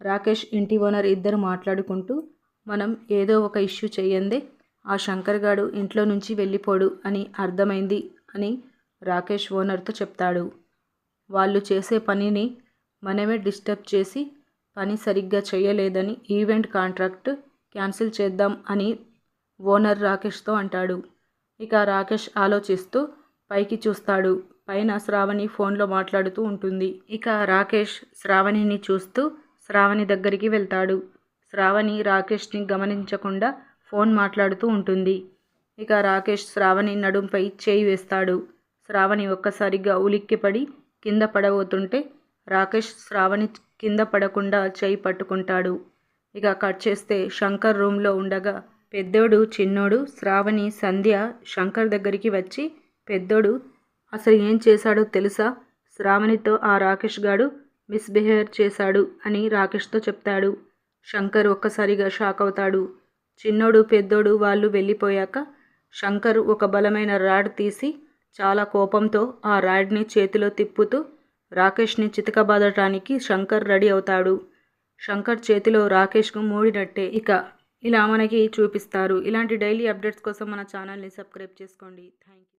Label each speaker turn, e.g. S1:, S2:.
S1: రాకేష్ ఇంటి ఓనర్ ఇద్దరు మాట్లాడుకుంటూ మనం ఏదో ఒక ఇష్యూ చేయందే ఆ శంకర్ గాడు ఇంట్లో నుంచి వెళ్ళిపోడు అని అర్థమైంది అని రాకేష్ ఓనర్తో చెప్తాడు. వాళ్ళు చేసే పనిని మనమే డిస్టర్బ్ చేసి పని సరిగ్గా చేయలేదని ఈవెంట్ కాంట్రాక్ట్ క్యాన్సిల్ చేద్దాం అని ఓనర్ రాకేష్తో అంటాడు. ఇక రాకేష్ ఆలోచిస్తూ పైకి చూస్తాడు. పైన శ్రావణి ఫోన్లో మాట్లాడుతూ ఉంటుంది. ఇక రాకేష్ శ్రావణిని చూస్తూ శ్రావణి దగ్గరికి వెళ్తాడు. శ్రావణి రాకేష్ని గమనించకుండా ఫోన్ మాట్లాడుతూ ఉంటుంది. ఇక రాకేష్ శ్రావణి నడుంపై చేయి వేస్తాడు. శ్రావణి ఒక్కసారిగా ఉలిక్కిపడి కింద పడబోతుంటే రాకేష్ శ్రావణి కింద పడకుండా చేయి పట్టుకుంటాడు. ఇక కట్ చేస్తే శంకర్ రూమ్లో ఉండగా పెద్దోడు చిన్నోడు శ్రావణి సంధ్య శంకర్ దగ్గరికి వచ్చి పెద్దోడు అసలు ఏం చేశాడో తెలుసా శ్రావణితో ఆ రాకేష్ గాడు మిస్బిహేవ్ చేశాడు అని రాకేష్తో చెప్తాడు. శంకర్ ఒక్కసారిగా షాక్ అవుతాడు. చిన్నోడు పెద్దోడు వాళ్ళు వెళ్ళిపోయాక శంకర్ ఒక బలమైన రాడ్ తీసి చాలా కోపంతో ఆ రాడ్ని చేతిలో తిప్పుతూ రాకేష్ని చితకబాదటానికి శంకర్ రెడీ అవుతాడు. శంకర్ చేతిలో రాకేష్కు మూడినట్టే. ఇక ఇలా మనకి చూపిస్తారు. ఇలాంటి డైలీ అప్డేట్స్ కోసం మన ఛానల్ని సబ్స్క్రైబ్ చేసుకోండి. Thank you